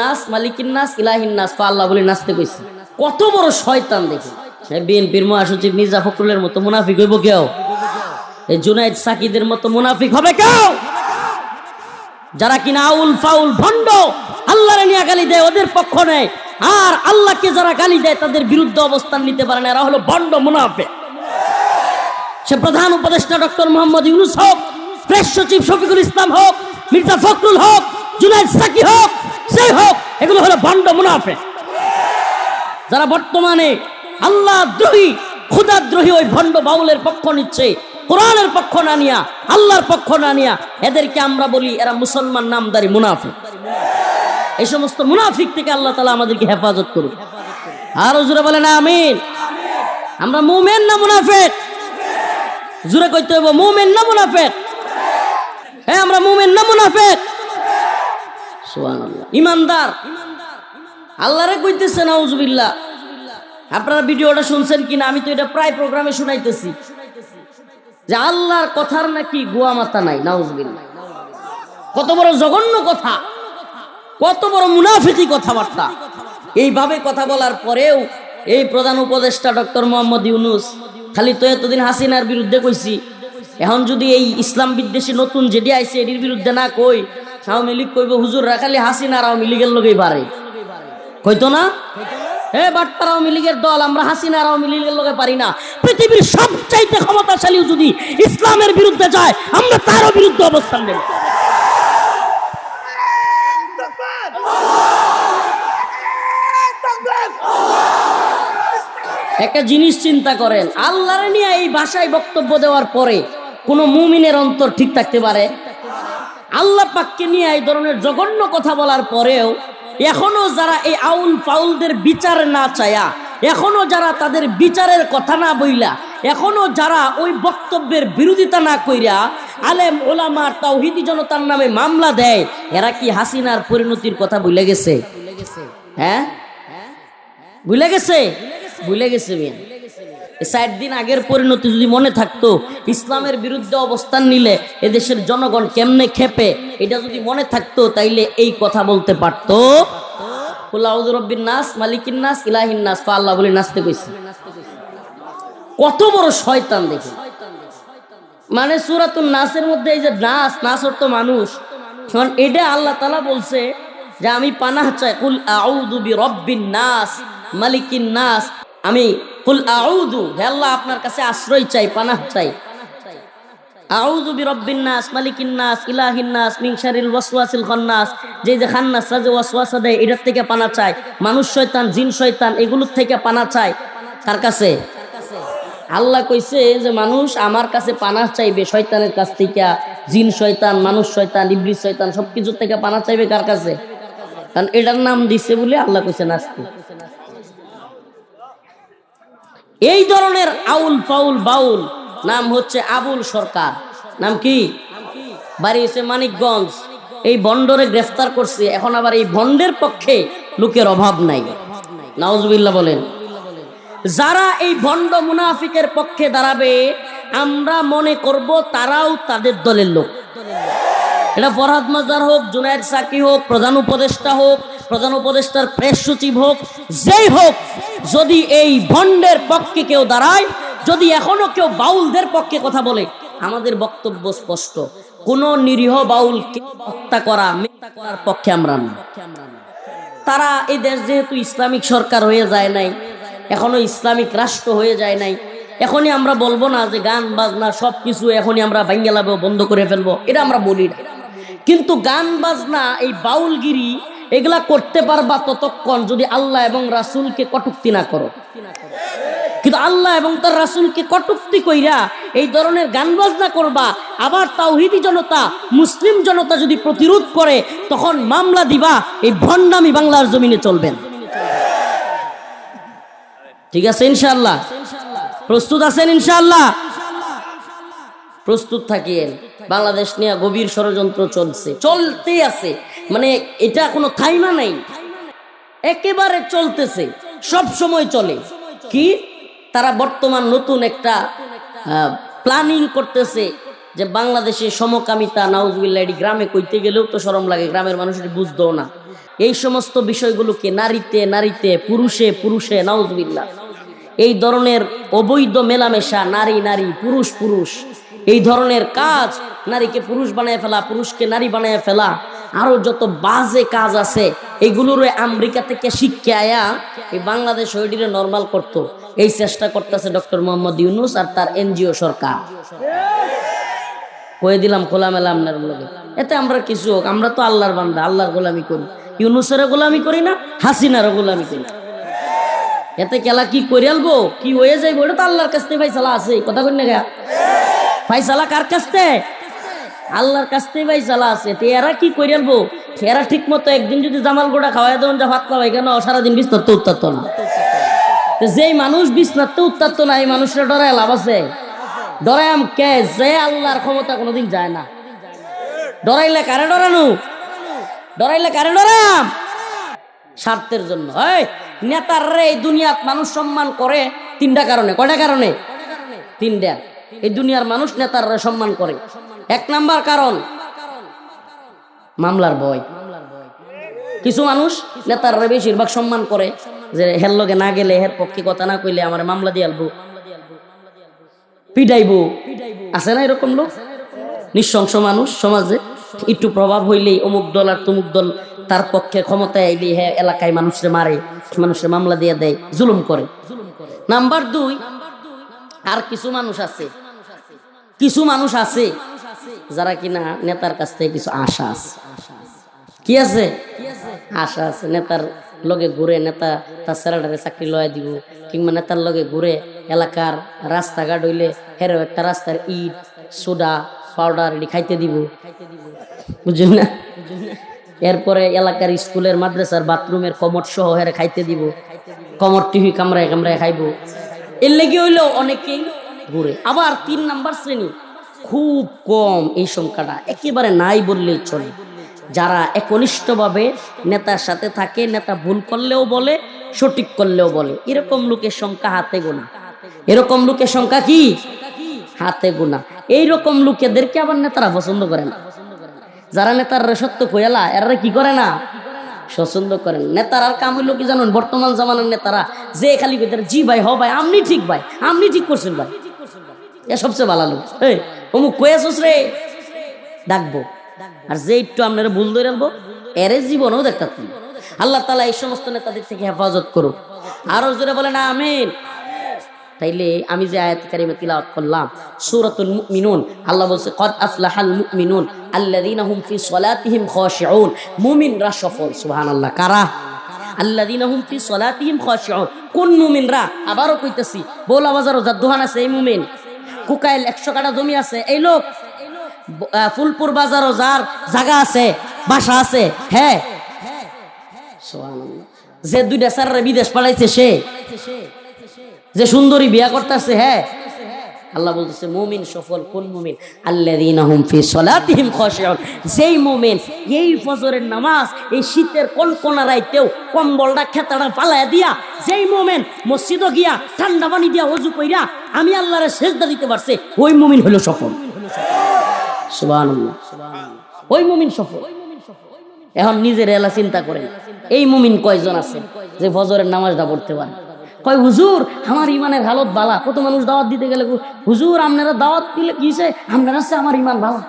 নাস, মালিকিন নাস, ইলাহিন নাস। আল্লাহ বলে নাচতে কইছে। কত বড় শয়তান দেখি। বিএনপির মহাসচিব মির্জা ফখরুলের মতো মুনাফিক হইব কেউ? এই জুনাইদ সাকিদের মতো মুনাফিক হবে কেউ? যারা কিনা আউল ফাউল ভণ্ড, আল্লাহরে নিয়ে গালি দেয়, ওদের পক্ষ নেয় আর আল্লাহকে যারা গালি দেয়, তাদের বিরুদ্ধে অবস্থান নিতে পারে না। এরা হলো ভণ্ড মুনাফে সে প্রধান উপদেষ্টা ডক্টর মোহাম্মদ ইউনুস হোক, প্রেস সচিব শফিকুল ইসলাম হোক, মির্জা ফখরুল হোক জুনাইদ সাকি হোক, সেই হোক, এগুলো হলো ভণ্ড মুনাফে যারা বর্তমানে আল্লাহ দ্রোহী ক্ষুদাদ্রোহী ওই ভণ্ড বাউলের পক্ষ নিচ্ছে, কোরআনের পক্ষ না নিয়া, আল্লাহর পক্ষ না নিয়া, এদেরকে আমরা বলি এরা মুসলমান নামদারি মুনাফিক। এই সমস্ত মুনাফিক থেকে আল্লাহ তালা আমাদেরকে হেফাজত করুন আর জুড়ে বলেন, আমিন। আমরা মুমেন না মুনাফেক? জুড়ে কইতে হইব, মুমেন না মুনাফেক? হ্যাঁ আমরা মুমেন না মুনাফেক? ইমানদার। আল্লাহরে কইতেছে নাউজুবিল্লাহ। আপনারা ভিডিওটা শুনছেন কিনা? আমি তো এটা প্রায় প্রোগ্রামে শুনাইতেছি। যে আল্লাহর কথার নাকি গুয়া মাথা নাই, নাউজুবিল্লাহ। কত বড় জঘন্য কথা। কত বড় মুনাফিকি কথাবার্তা। এইভাবে কথা বলার পরেও এই প্রধান উপদেষ্টা ডক্টর মোহাম্মদ ইউনুস, খালি তো এতদিন হাসিনার বিরুদ্ধে কইছি। এখন যদি এই ইসলাম বিদ্বেষী নতুন যেটি আইছে এটির বিরুদ্ধে না কই আওয়ামী লীগ কইব, হুজুররা খালি হাসিনার আওয়ামী লীগের লোকেই পারে কইতো না? হে বাটপার আওয়ামী লীগের দল, আমরা হাসিনার আওয়ামী লীগের লোকে পারি না। পৃথিবীর সবচাইতে ক্ষমতাশালী যদি ইসলামের বিরুদ্ধে যায়, আমরা তারও বিরুদ্ধে অবস্থান নেব। একটা জিনিস চিন্তা করেন, আল্লাহরে নিয়ে এই ভাষায় বক্তব্য দেওয়ার পরে কোনো মুমিনের অন্তর ঠিক থাকতে পারে? আল্লাহ পাককে নিয়ে এই ধরনের জঘন্য কথা বলার পরেও এখনও যারা এই আউল ফাউলদের বিচার না চায়া, এখনও যারা তাদের বিচারের কথা না বইলা, এখনও যারা ওই বক্তব্যের বিরোধিতা না কইরা আলেম ওলামার তাওহিদি জনতার নামে মামলা দেয়, এরা কি হাসিনার পরিণতির কথা ভুলে গেছে? হ্যাঁ? ভুলে গেছে? ভুলে গেছে মিয়া? ষাট দিন আগের পরিণতি যদি মনে থাকতো, ইসলামের বিরুদ্ধে অবস্থান নিলে এদেশের জনগণ কেমনে খেপে? এটা যদি মনে থাকতো, তাইলে এই কথা বলতে পারতো। রব্বিন নাস, মালিকিন নাস, ইলাহিন নাস। আল্লাহ বলে নাচতে কইছে। কত বড় শয়তান দেখি। মানে সুরাতুন নাসের মধ্যে এই যে নাচ নাচ অর্থ মানুষ। কারণ এটা আল্লাহ তালা বলছে যে আমি পানাহ চাই। কুল আউদু বি রব্বিন নাস, মালিকিন নাস। আমি কুল আউদু হে আল্লাহ, আপনার কাছে আশ্রয় চাই, পানাহ চাই। আউযু বিরব্বিন নাস, মালিকিন নাস, ইলাহিন নাস, মিন শারিল ওয়াসওয়াসিল খান্নাস। যে যে খান্নাস যে ওয়াসওয়াসা দেয়, এটার থেকে পানা চায় মানুষ শয়তান, জিন শয়তান, এগুলোর থেকে পানা চায় কার কাছে? আল্লাহ কইছে যে, মানুষ আমার কাছে পানা চাইবে শয়তানের কাছ থেকে। জিন শয়তান, মানুষ শয়তান, ইবলিস শয়তান, সবকিছুর থেকে পানা চাইবে কার কাছে? কারণ এটার নাম দিছে বলে আল্লাহ কইছে নাস্তি এই ধরনের আউল ফাউল বাউল নাম হচ্ছে আবুল সরকার। নাম কি? বাড়ি হচ্ছে মানিকগঞ্জ। এই বন্ডরে গ্রেফতার করছে। এখন আবার এই বন্ডের পক্ষে লোকের অভাব নাই। নাউজুবিল্লাহ বলেন, যারা এই ভণ্ড মুনাফিকের পক্ষে দাঁড়াবে, আমরা মনে করব তারাও তাদের দলের লোক। এটা ফরহাদ মাজার হোক, জুনায়দ সাকি হোক, প্রধান উপদেষ্টা হোক প্রধান উপদেষ্টার প্রেস সচিব হোক, যেই হোক, যদি এই ভণ্ডের পক্ষে কেউ দাঁড়ায়, যদি এখনও কেউ বাউলদের পক্ষে কথা বলে, আমাদের বক্তব্য স্পষ্ট। কোন নিরীহ বাউলকে হত্যা করা, মিথ্যা করার পক্ষে আমরা না। তারা এই দেশ যেহেতু ইসলামিক সরকার হয়ে যায় নাই, এখনও ইসলামিক রাষ্ট্র হয়ে যায় নাই, এখনই আমরা বলব না যে গান, বাজনা সব কিছু এখনই আমরা ভাঙ্গেলাবো বন্ধ করে ফেলব, এটা আমরা বলি না। কিন্তু গান, বাজনা, এই বাউলগিরি এগুলা করতে পারবা ততক্ষণ যদি আল্লাহ এবং রাসুলকে কটুক্তি না করো। কিন্তু আল্লাহ এবং তার রাসুলকে কটুক্তি কইরা এই ধরনের গান বাজনা করবা, আবার তাওহিদি জনতা, মুসলিম জনতা যদি প্রতিরোধ করে, তখন মামলা দিবা, এই ভণ্ডামি বাংলার জমিনে চলবেন ঠিক আছে ইনশাল্লাহ প্রস্তুত আছেন ইনশাল্লাহ প্রস্তুত থাকিয়েন। বাংলাদেশ নিয়ে গভীর ষড়যন্ত্র চলছে। চলতে আছে। মানে এটা কোনো থাইমা নাই। একেবারে চলতেছে, সব সময় চলে। কি? তারা বর্তমান নতুন একটা প্ল্যানিং করতেছে যে বাংলাদেশে সমকামিতা নাউজবিল্লা এটি গ্রামে কইতে গেলেও তো সরম লাগে, গ্রামের মানুষ এটি বুঝতেও না। এই সমস্ত বিষয়গুলোকে নারীতে নারীতে, পুরুষে পুরুষে নাউজবিল্লা এই ধরনের অবৈধ মেলামেশা, নারী নারী, পুরুষ পুরুষ, এই ধরনের কাজ নারীকে পুরুষ বানায় ফেলা, পুরুষকে নারী বানায় ফেলা আরও যত বাজে কাজ আছে, এগুলোর আমেরিকা থেকে শিক্ষা আয়া এই বাংলাদেশ ওইটিরে নর্মাল করত। এই চেষ্টা করতেছে ডক্টর মোহাম্মদ ইউনুস আর তার এনজিও সরকার। কয়ে দিলাম, খোলামেলা আপনার লগে। এতে আমরা কিছু হোক, আমরা তো আল্লাহর বান্দা, আল্লাহর গোলামি করি। ইউনুসেরও গোলামি করি না, হাসিনারও গোলামি করি। এতে কেলা কি করে আলবো? কি হয়ে যাইবো? ওটা তো আল্লাহর কাছ থেকে ফাইসালা আছে কথা কই না গা ফাইসালা কার কাছ থেকে? আল্লাহর কাছ থেকে ফাইসালা আছে। তো এরা কি করে আলবো এরা ঠিক মতো একদিন যদি জামাল গোড়া খাওয়াই দেন, যা ভাত খাওয়াই কেন সারাদিন বিস্তার তো উত্তার না যেই মানুষ বিছনার তো উত্তার না, এই মানুষরা ডরায় লাভ আছে? ডরায়াম কে? যে আল্লাহর ক্ষমতা কোনোদিন যায় না। ডরাইলে কারে ডরানো? ডরাইলে কারে ডরাম? স্বার্থের জন্য। হয় নেতার রে, এই দুনিয়াত মানুষ সম্মান করে তিনটা কারণে। কয়টা কারণে? তিনটা। এই দুনিয়ার মানুষ নেতার রে সম্মান করে। এক নাম্বার কারণ মামলার ভয়। কিছু মানুষ নেতার বেশিরভাগ সম্মান করে যে হের লগে না গেলে, হের পক্ষে কথা না কইলে আমার মামলা দিয়ে আলবো, পিটাইবো। আছে না এরকম লোক? নিঃশংস মানুষ সমাজে। একটু প্রভাব হইলেই অমুক দল আর তমুক দল তার পক্ষে ক্ষমতায় আইলে হ্যাঁ এলাকায় মানুষরে মারে, মানুষের মামলা দিয়ে দেয়, জুলুম করে। নাম্বার দুই, আর কিছু মানুষ আছে, কিছু মানুষ আছে যারা কিনা নেতার কাছ থেকে কিছু আশা আছে। কি আছে? আশা আছে, নেতার লগে ঘুরে নেতা তার স্যালাডারে চাকরি লয় দিব, কিংবা নেতার লগে ঘুরে এলাকার রাস্তাঘাট হইলে হেরো একটা রাস্তার ইট, সোডা, পাউডার এটি খাইতে দিব। বুঝলেন না? এরপরে এলাকার স্কুলের, মাদ্রাসার, বাথরুমের কমট সহ হেরে খাইতে দিব, কমট টিভি কামড়ায় কামড়ায় খাইব। এর লেগে হইলেও অনেকেই ঘুরে। আবার তিন নাম্বার শ্রেণি। খুব কম এই সংখ্যাটা। একেবারে নাই বললেই চলে। যারা একনিষ্ঠভাবে নেতার সাথে থাকে, নেতা ভুল করলেও বলে, সঠিক করলেও বলে। এরকম লোকের সংখ্যা হাতে গোনা। এরকম লোকের সংখ্যা কি? হাতে গোনা। এইরকম লোকেদেরকে আবার নেতারা পছন্দ করে না। যারা নেতার সত্য কয়ালা এরা কি করে না? পছন্দ করেন নেতার আর কাম হইল কি জানুন? বর্তমান জামানার নেতারা, যে খালি জি ভাই, হ ভাই আপনি ঠিক ভাই আপনি ঠিক করছেন ভাই। এ সবচেয়ে ভালো লোক অমুক কয়েছস রে? ডাকবো। আর যে একটু আপনারা ভুল ধরে আনব, এর জীবনও দেখতে আল্লাহ তালা এই সমস্ত নেতাদের থেকে হেফাজত করুক। আরও জোরে বলে না আমিন। তাইলে আমি যে আয়াত কারিমে তিলাওয়াত করলাম, সূরাতুল মুমিনুন, আল্লাহ বলছে, কদ আফলাহাল মুমিনুন আল্লাযীনা হুম ফি সলাতিহিম খাশিউন। মুমিনরা সফল, সুবহানাল্লাহ। কারা? আল্লাযীনা হুম ফি সলাতিহিম খাশিউন। কোন মুমিনরা? আবারও কইতেছি, বৌলা বাজারও যার দোকান আছে, এই মুমিন। কুকাইল একশো কাটা জমি আছে। এই লোক ফুলপুর বাজারও যার জায়গা আছে, বাসা আছে হ্যাঁ। যে দুইটা স্যাররা বিদেশ পাঠাইছে সে, যে সুন্দরী বিয়া করতেছে হ্যাঁ। আল্লাহ বলতেছে, মুমিন সফল, কোন মুমিন? আল্লাযীনা হুম ফি সলাতিহিম খাশিউন। যেই মুমিন, এই ফজরের নামাজ, এই শীতের কনকনা রাইতেও কম্বলটা খেতাটা ফালায়া দিয়া, যেই মুমিন মসজিদও গিয়া ঠান্ডা পানি দিয়া ওযু কইরা আমি আল্লাহরে সেজদা দিতে পারছে, ওই মুমিন হলো সফল। ওই মুমিন সফল। এখন নিজের এলা চিন্তা করেন, এই মুমিন কয়জন আছে যে ফজরের নামাজটা পড়তে পারে? কয়, হুজুর, আমার ইমানের হালত বালা কত মানুষ দাওয়াত দিতে গেলে হুজুর, আপনারা দাওয়াত দিলে কি হইছে? আপনার আছে আমার ইমান বালা।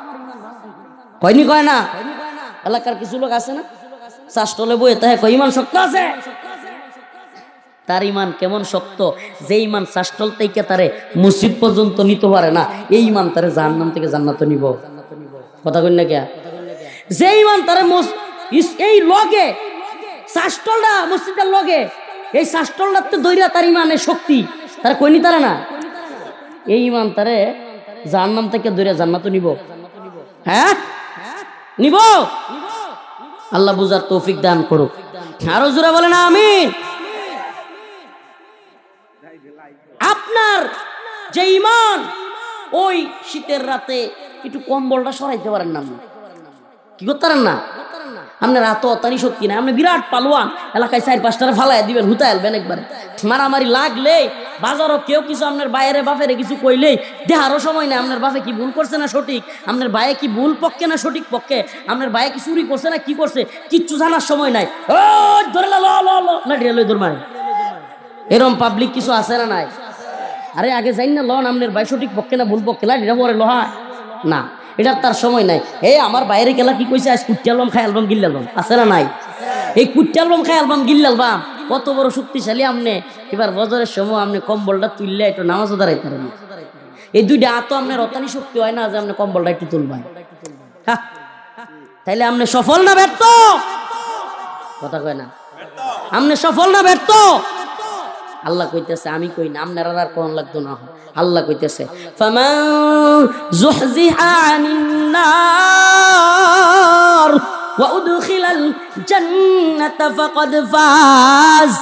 কয়নি, কয় না? এলাকার কিছু লোক আছে না? চাষটলে বইয়ে তাহে কয় ইমান শক্ত আছে? তার ইমান কেমন শক্ত? যে ইমান চাষটল থেকে তারে মসজিদ পর্যন্ত নিতে পারে না, এই ইমান তারে জাহান্নাম থেকে জান্নাত নিব। কথা কই না কে যে ইমান তারে এই লগে শাসটলটা মসজিদের লগে, এই শাসটলটার তো দৈরা তার ইমানের শক্তি। তারা কইনি তারা না? এই ইমান তারে জাহান্নাম থেকে দৈরা জান্নাত নিব। হ্যাঁ? নিব? আল্লাহ বুঝার তৌফিক দান করুক। আরও জোরা বলে না আমিন। যে ইমান ওই শীতের রাতে একটু কম্বলটা সরাইতে পারেন না। কি করতে পারেন না? আপনার এত অতানি শক্তি নাই আপনি বিরাট পালোয়ান, এলাকায় চার পাঁচটারে ফালাই দিবেন হুতা এলবেন একবারে। মারামারি লাগলে বাজারও কেউ কিছু আপনার বাইরে বাপেরে কিছু কইলেই দেহারও সময় নেই। আপনার বাপে কি ভুল করছে না সঠিক? আপনার ভাইয়ে কি ভুল পক্ষে না সঠিক পক্ষে? আপনার ভাইয়ে কি চুরি করছে না কি করছে? কিচ্ছু জানার সময় নাই। ও ধরে ল ল ল ল না ঢেলে লই এরম পাবলিক কিছু আছে না নাই? আরে আগে যাই না লন আপনার ভাই সঠিক পক্ষে না ভুল পক্ষে এটা পরে লোহা না এটার তার সময় নাই। এই আমার বাইরে গেলা কি কইছে আজ কুটি অ্যালবাম খাই অ্যালবাম গিল অ্যালবাম আছে না নাই? এই কুটি অ্যালবাম খাই অ্যালবাম গিল অ্যালবাম কত বড় শক্তিশালী আমনে। এবার বজরের সময় আপনি কম্বলটা তুললে একটু নামাজও দাঁড়াইতে পারেন। এই দুইটা আত আপনার রতানি শক্তি হয় না যে আপনি কম্বলটা একটু তুলবেন হ্যাঁ তাইলে আপনি সফল না ব্যর্থ? কথা কয় না। আপনি সফল না ব্যর্থ? আল্লাহ কইতেছে, আমি কই না, আপনার আর কোন লাগতো না। আল্লাহ কইতেছে ফামান যুহজিহা فقد فاز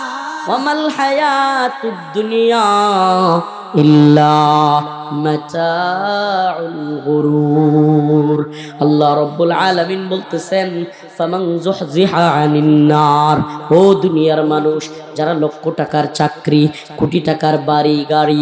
وما উদখিলাল জান্নাতা ইল্লা মাতাউল গুরুর। আল্লাহ রাব্বুল আলামিন বলতেছেন, ফামান যুহজিহা আনিন নার। ও দুনিয়ার মানুষ, যারা লক্ষ টাকার চাকরি, কোটি টাকার বাড়ি, গাড়ি